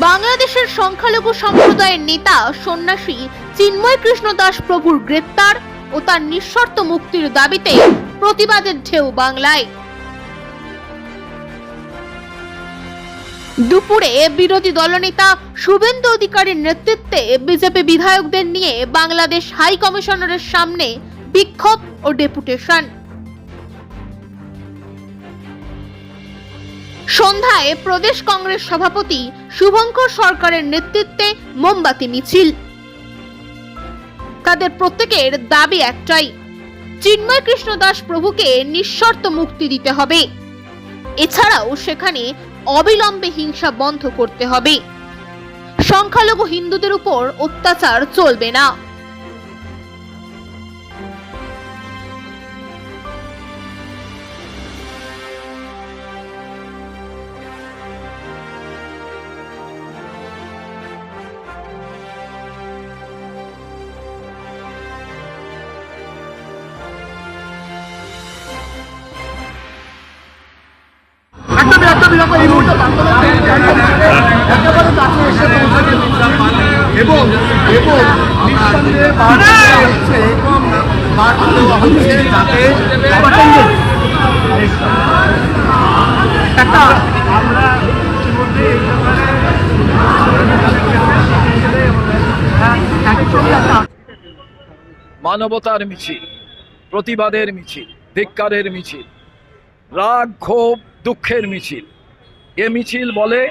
বাংলাদেশের সংখ্যালঘু সম্প্রদায়ের নেতা, সন্ন্যাসী চিন্ময় কৃষ্ণ দাস প্রভুর গ্রেপ্তার ও তার নিঃশর্ত মুক্তির দাবিতে প্রতিবাদের ঢেউ বাংলায়। দুপুরে বিরোধী দলনেতা শুভেন্দু অধিকারীর নেতৃত্বে বিজেপি বিধায়কদের নিয়ে বাংলাদেশ হাই কমিশনারের সামনে বিক্ষোভ ও ডেপুটেশন। সন্ধ্যায় প্রদেশ কংগ্রেস সভাপতি শুভঙ্কর সরকারের নেতৃত্বে মোমবাতি মিছিল। তাদের প্রত্যেকের দাবি একটাই, চিন্ময় কৃষ্ণ দাস প্রভুকে নিঃশর্ত মুক্তি দিতে হবে। এছাড়াও সেখানে অবিলম্বে হিংসা বন্ধ করতে হবে। সংখ্যালঘু হিন্দুদের উপর অত্যাচার চলবে না। একেবারে কাছে এসে পৌঁছেছে এবং এবং নিঃসন্দেহে বার্তা হচ্ছে বার্তা হচ্ছে যাতে একটা আমরা ইতিমধ্যে এই ব্যাপারে একই সঙ্গে একটা মানবতার মিছিল প্রতিবাদের মিছিল ধিক্কারের মিছিল রাগ ক্ষোভ দুঃখের মিছিল। এ মিছিল বলে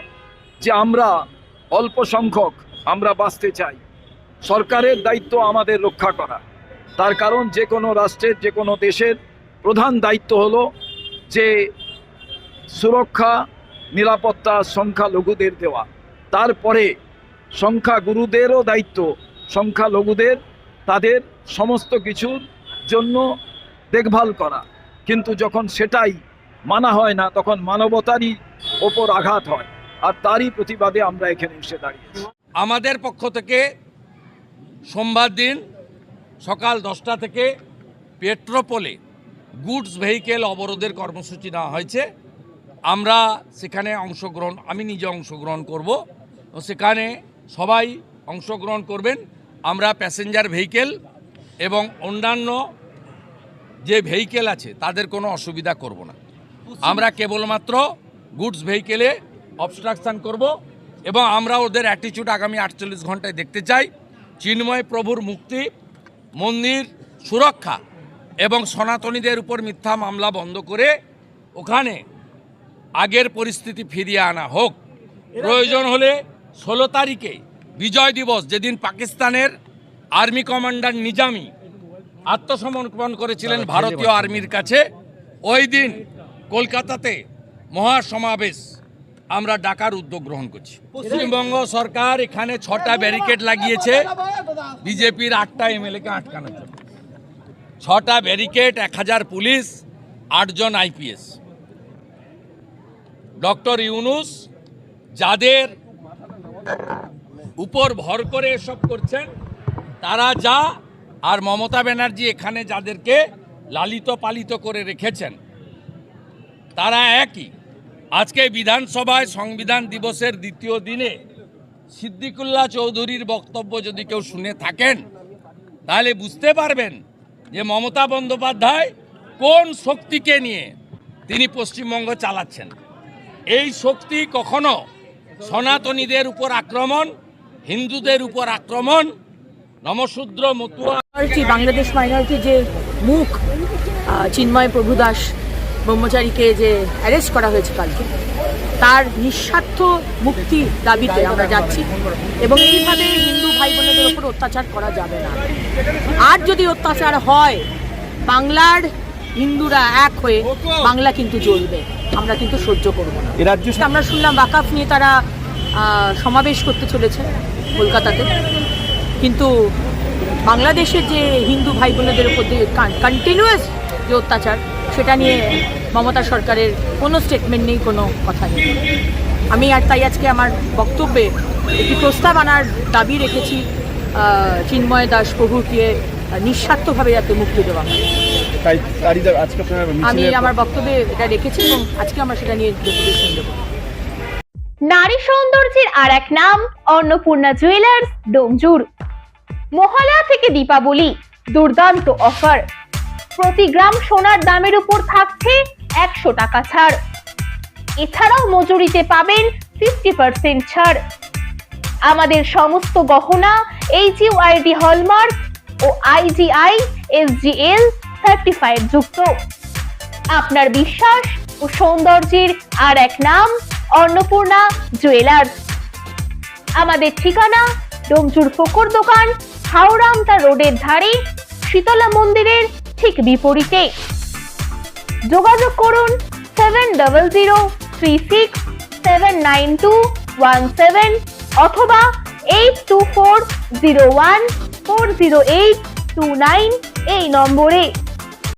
যে আমরা অল্প সংখ্যক আমরা বাঁচতে চাই। সরকারের দায়িত্ব আমাদের রক্ষা করা। তার কারণ যে কোনো রাষ্ট্রের, যে কোনো দেশের প্রধান দায়িত্ব হলো যে সুরক্ষা, নিরাপত্তা, সংখ্যালঘুদের দেওয়া। তারপরে সংখ্যাগুরুদেরও দায়িত্ব। সংখ্যালঘুদের, তাদের সমস্ত কিছুর জন্য দেখভাল করা। কিন্তু যখন সেটাই মানা হয় না, তখন মানবতারই ওপর আঘাত হয়। আর তারই প্রতিবাদে আমরা এখানে এসে দাঁড়িয়েছি। আমাদের পক্ষ থেকে সোমবার দিন সকাল দশটা থেকে পেট্রোপোলে গুডস ভেহিকেল অবরোধের কর্মসূচি নেওয়া হয়েছে। আমরা সেখানে অংশগ্রহণ আমি নিজে অংশগ্রহণ করব। সেখানে সবাই অংশগ্রহণ করবেন। আমরা প্যাসেঞ্জার ভেহিকেল এবং অন্যান্য যে ভেহিকেল আছে তাদের কোনো অসুবিধা করব না। আমরা কেবলমাত্র গুডস ভেহিকেলে অবস্ট্রাকশান করব এবং আমরা ওদের অ্যাটিচিউড আগামী আটচল্লিশ ঘন্টায় দেখতে চাই। চিন্ময় প্রভুর মুক্তি মন্দির সুরক্ষা এবং সনাতনীদের উপর মিথ্যা মামলা বন্ধ করে ওখানে আগের পরিস্থিতি ফিরিয়ে আনা হোক। প্রয়োজন হলে ষোলো তারিখে বিজয় দিবস যেদিন পাকিস্তানের আর্মি কমান্ডার নিজামি আত্মসমর্পণ করেছিলেন ভারতীয় আর্মির কাছে ওই দিন কলকাতাতে মহাসমাবেশ আমরা ডাকার উদ্যোগ গ্রহণ করছি। পশ্চিমবঙ্গ সরকার এখানে ছটা ব্যারিকেড লাগিয়েছে। বিজেপির আটটা এমএলএকে আটকানোর জন্য। ছটা ব্যারিকেড এক হাজার পুলিশ, আটজন আইপিএস। ডক্টর ইউনুস যাদের উপর ভর করে এসব করছেন, তারা যা আর মমতা ব্যানার্জি এখানে যাদেরকে লালিত পালিত করে রেখেছেন, তারা একই। আজকে বিধানসভায় সংবিধান দিবসের দ্বিতীয় দিনে সিদ্দিকুল্লাহ চৌধুরীর বক্তব্য যদি কেউ শুনে থাকেন, তাহলে বুঝতে পারবেন যে মমতা বন্দ্যোপাধ্যায় কোন শক্তিকে নিয়ে তিনি পশ্চিমবঙ্গ চালাচ্ছেন। এই শক্তি কখনো সনাতনীদের উপর আক্রমণ, হিন্দুদের উপর আক্রমণ, নমশূদ্র মতুয়া বাংলাদেশ মাইনরিটি যে মুখ চিন্ময় প্রভুদাস ব্রহ্মচারীকে যে অ্যারেস্ট করা হয়েছে কালকে তার নিঃস্বার্থ মুক্তি দাবিতে আমরা যাচ্ছি। এবং এইভাবে হিন্দু ভাই বোনেদের ওপর অত্যাচার করা যাবে না। আর যদি অত্যাচার হয় বাংলার হিন্দুরা এক হয়ে বাংলা কিন্তু জ্বলবে। আমরা কিন্তু সহ্য করব না। আমরা শুনলাম বাকাফ নিয়ে তারা সমাবেশ করতে চলেছে কলকাতাতে। কিন্তু বাংলাদেশের যে হিন্দু ভাই বোনেদের উপর যে কন্টিনিউয়াস যে অত্যাচার সেটা নিয়ে মমতা সরকারের কোনো স্টেটমেন্ট নেই কোনো কথা নেই। আমি আর তাই আজকে আমার বক্তব্যে একটি প্রস্তাব আনার দাবি রেখেছি চিন্ময় দাস প্রভুকে নিঃস্বার্থভাবে যাতে মুক্তি দেওয়া হয়। আমি আমার বক্তব্যে এটা রেখেছি এবং আজকে আমরা সেটা নিয়ে ডেপুটেশন দেবো। নারী সৌন্দর্যের আর এক নাম অন্নপূর্ণা জুয়েলার্স ডোমজুর। মহালয়া থেকে দীপাবলি দুর্দান্ত অফার প্রতি গ্রাম সোনার দামের উপর থাকছে একশো টাকা ছাড়। এছাড়াও মজুরিতে পাবেন ফিফটি পার্সেন্ট ছাড়। আমাদের সমস্ত গহনা এইচইউআইডি হলমার্ক ও আইজিআই এসজিএল সার্টিফাইড যুক্ত। আপনার বিশ্বাস ও সৌন্দর্যের আর এক নাম অন্নপূর্ণা জুয়েলার্স। আমাদের ঠিকানা ডোমচুর ফকুর দোকান, হাওড়ামতা রোডের ধারে শীতলা মন্দিরের ঠিক বিপরীতে। যোগাযোগ করুন seven double zero three six seven nine two one seven অথবা eight two four zero one four zero eight two nine এই নম্বরে।